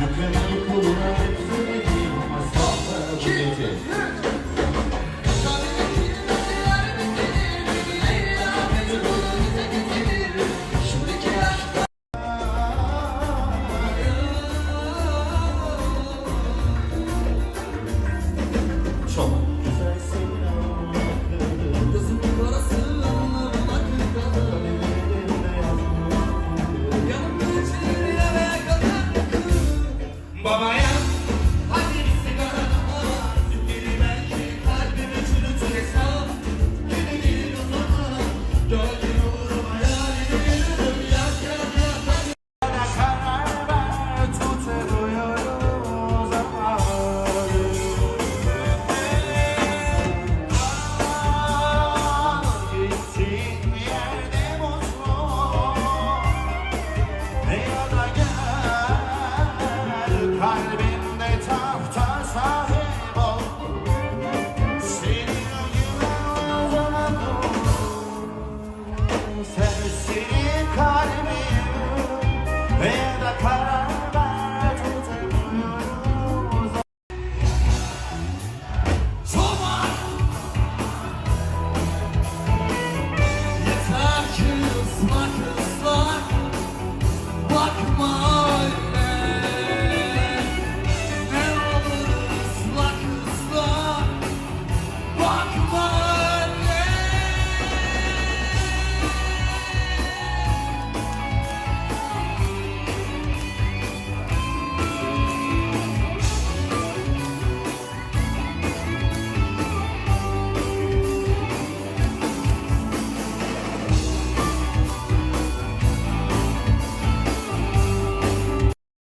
Dükkanı kuluna hep söylediğim masraflar bu gece Sakara.